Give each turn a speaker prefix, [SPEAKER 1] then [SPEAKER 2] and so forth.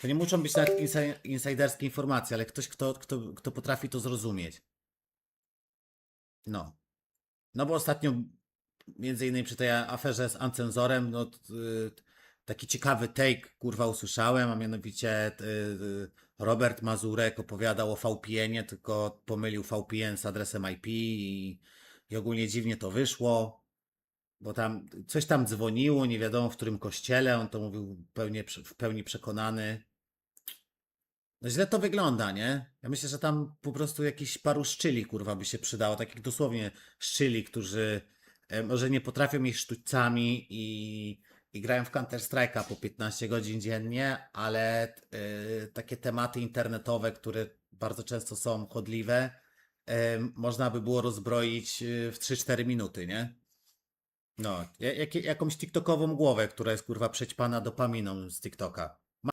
[SPEAKER 1] To nie muszą być nawet insaj- insiderskie informacje, ale ktoś, kto, kto, kto potrafi to zrozumieć. No. No bo ostatnio, między innymi przy tej aferze z Ancenzorem, no taki ciekawy take, kurwa, usłyszałem, a mianowicie y, Robert Mazurek opowiadał o VPN-ie, tylko pomylił VPN z adresem IP i, i ogólnie dziwnie to wyszło, bo tam coś tam dzwoniło, nie wiadomo w którym kościele, on to mówił w pełni przekonany. No źle to wygląda, nie? Ja myślę, że tam po prostu jakiś paru szczyli, kurwa, by się przydało, takich dosłownie szczyli, którzy e, może nie potrafią iść sztućcami i, i grają w Counter-Strike'a po 15 godzin dziennie, ale e, takie tematy internetowe, które bardzo często są chodliwe, e, można by było rozbroić w 3-4 minuty, nie? No, ja- jakie- jakąś TikTokową głowę, która jest kurwa przećpana dopaminą z TikToka.